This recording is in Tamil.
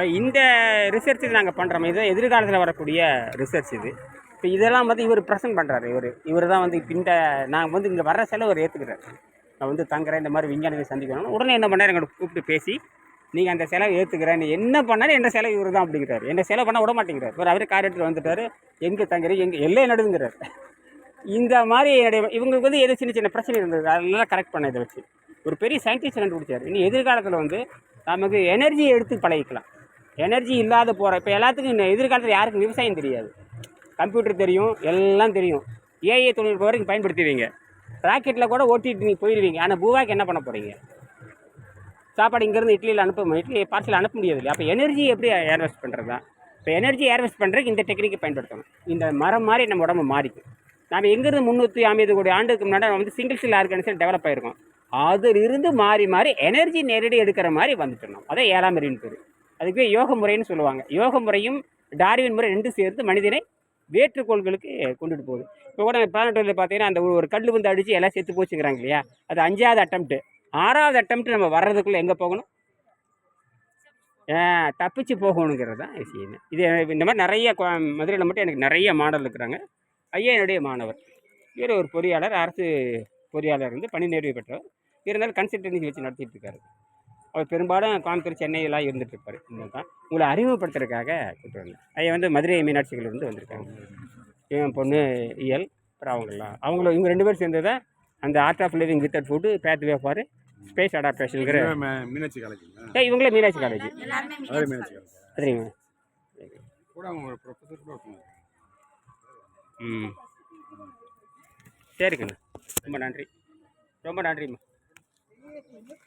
இப்போ இந்த ரிசர்ச் நாங்கள் பண்ணுறோம் இது எதிர்காலத்தில் வரக்கூடிய ரிசர்ச் இது. இப்போ இதெல்லாம் வந்து இவர் ப்ரெசென்ட் பண்ணுறாரு இவர். இவர் தான் வந்து இப்போ இந்த நான் வந்து இங்கே வர்ற செலவு அவர் ஏற்றுக்கிறார் நான் வந்து தங்குறேன் இந்த மாதிரி விஞ்ஞானிகளை சந்திக்கணும் உடனே என்ன பண்ணார்? எங்களை கூப்பிட்டு பேசி நீங்கள் அந்த செலவு ஏற்றுக்கிறேன் நீ என்ன பண்ணாலும் என்ன செலவு இவர் தான் அப்படிங்கிறார். என்ன செலவு பண்ண விட மாட்டேங்கிறார். இவர் அவரே கார் எடுத்துகிட்டு வந்துட்டார். எங்கே தங்குறீங்க எங்கே எல்லை நடுங்கிறார். இந்த மாதிரி என்னுடைய இவங்களுக்கு வந்து எது சின்ன சின்ன பிரச்சனை இருந்தது. அதெல்லாம் கரெக்ட் பண்ண இதை வச்சு. ஒரு பெரிய சயின்டிஸ்ட் கண்டுபிடிச்சார். இனி எதிர்காலத்தில் வந்து நமக்கு எனர்ஜியை எடுத்து பழகிக்கலாம். எனர்ஜி இல்லாத போகிற இப்போ எல்லாத்துக்கும் இந்த எதிர்காலத்தில் யாருக்கும் விவசாயம் தெரியாது. கம்ப்யூட்டர் தெரியும் எல்லாம் தெரியும். ஏஐ தொழில்நுட்பம் வரைக்கும் பயன்படுத்துவீங்க. ராக்கெட்டில் கூட ஓட்டிட்டு நீங்கள் போயிடுவீங்க ஆனால் பூவாக்கு என்ன பண்ண போகிறீங்க சாப்பாடு இங்கேருந்து இட்லியில் அனுப்ப இட்லி பார்சல் அனுப்ப முடியாது இல்லையா? அப்போ எனர்ஜி எப்படி ஏர்வெஸ்ட் பண்ணுறது தான் இப்போ எனர்ஜி ஏர்வெஸ்ட் பண்ணுறதுக்கு இந்த டெக்னிக்கை பயன்படுத்தணும். இந்த மரம் மாதிரி நம்ம உடம்பு மாறிக்கும். நாம் எங்கேருந்து முந்நூற்றி ஐம்பது கோடி ஆண்டுக்கு முன்னாடி நம்ம வந்து சிங்கிள் செல் ஆர்கனைசேஷன் டெவலப் ஆயிருக்கும். அதிலிருந்து மாறி மாறி எனர்ஜி நேரடி எடுக்கிற மாதிரி வந்துட்டோம். அதே ஏழாம் அறிவின் பேர். அதுக்கு யோக முறைன்னு சொல்லுவாங்க. யோக முறையும் டார்வின் முறை ரெண்டும் சேர்த்து மனிதனை வேற்றுக்கோள்களுக்கு கொண்டுட்டு போகுது. இப்போ கூட பிளானட்டோரியில் பார்த்தீங்கன்னா அந்த ஒரு கல் வந்து அடித்து எல்லாம் செத்து போச்சுக்கிறாங்க இல்லையா? அது அஞ்சாவது அட்டம்ப்ட்டு ஆறாவது அட்டம்ப்ட் நம்ம வர்றதுக்குள்ளே எங்கே போகணும்? தப்பிச்சு போகணுங்கிறது தான் விஷயம். இது இந்த மாதிரி நிறைய மதுரையில் மட்டும் எனக்கு நிறைய மாடல் இருக்கிறாங்க. ஐயா என்னுடைய மாணவர். இவர் ஒரு பொறியாளர் அரசு பொறியாளர் வந்து பணி நிறைவு பெற்றவர். இருந்தாலும் கன்சல்டன்சி வச்சு நடத்திட்டு இருக்காரு. அவர் பெரும்பாலும் கோயம்புத்தூர் சென்னையெல்லாம் இருந்துட்டு இருப்பார் இன்னும் தான் உங்களை அறிமுகப்படுத்துறதுக்காக கூப்பிட்டு வந்தேன். ஐயா வந்து மதுரை மீனாட்சிகள் வந்திருக்காங்க இவன் பொண்ணு இயல் அப்புறம் அவங்களாம் அவங்கள இவங்க ரெண்டு பேரும் சேர்ந்து தான் அந்த art of living without food pathway for space அடாப்டேஷனுங்கிற Meenakshi காலேஜுங்களா ஏய், இவங்களே மீனாட்சி காலேஜ் காலேஜ் சரிங்க ம். சரிங்கண்ணா ரொம்ப நன்றி. ரொம்ப நன்றிம்மா.